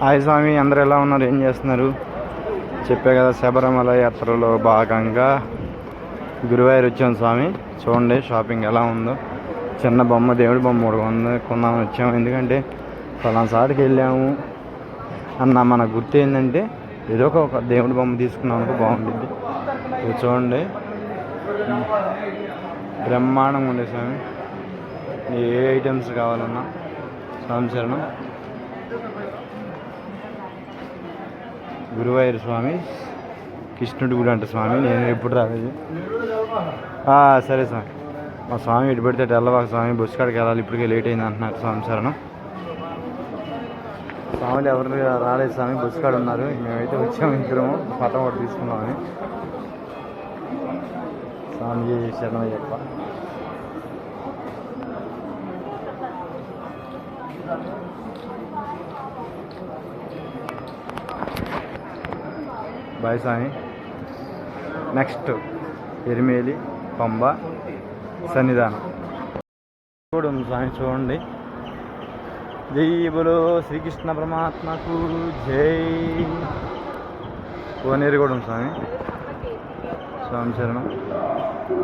Hi స్వామి అందరు ఎలా ఉన్నారు? ఏం చేస్తున్నారు? చెప్పే కదా శబరిమల యాత్రలో భాగంగా గురువాయూర్ వచ్చాం స్వామి. చూడండి షాపింగ్ ఎలా ఉందో. చిన్న బొమ్మ దేవుడి బొమ్మ కూడా ఉంది. కొందామని వచ్చాము ఎందుకంటే ఫలానాసారికి వెళ్ళాము. అన్న మన గుర్తు ఏంటంటే ఏదో ఒక- దేవుడి బొమ్మ తీసుకున్నాము బాగుంటుంది. ఇది చూడండి. బ్రహ్మాండంగా ఉండే స్వామి. ఏ ఐటమ్స్ కావాలన్నా. స్వామి శరణం. గురువాయూర్ స్వామి కృష్ణుడి గుడి అంట స్వామి నేను ఎప్పుడు రాలేదు. సరే స్వామి. మా స్వామి ఇటు పెడితే తెల్లవాక స్వామి బస్సు కాడికి వెళ్ళాలి ఇప్పటికే లేట్ అయింది అంటున్నారు స్వామి శరణం. స్వామిలు ఎవరు రాలేదు స్వామి బస్సు కాడ ఉన్నారు. మేమైతే వచ్చాము ఇద్దరము పటం ఒకటి తీసుకున్నామని స్వామి శరణం అయ్యప్ప నెక్స్ట్ ఎరిమేలి పంబ సన్నిధానం. కూడా ఉంది స్వామి చూడండి. జై బులో శ్రీకృష్ణ పరమాత్మకు జై. కోనేరు కూడా ఉంది స్వామి. స్వామి శరణం.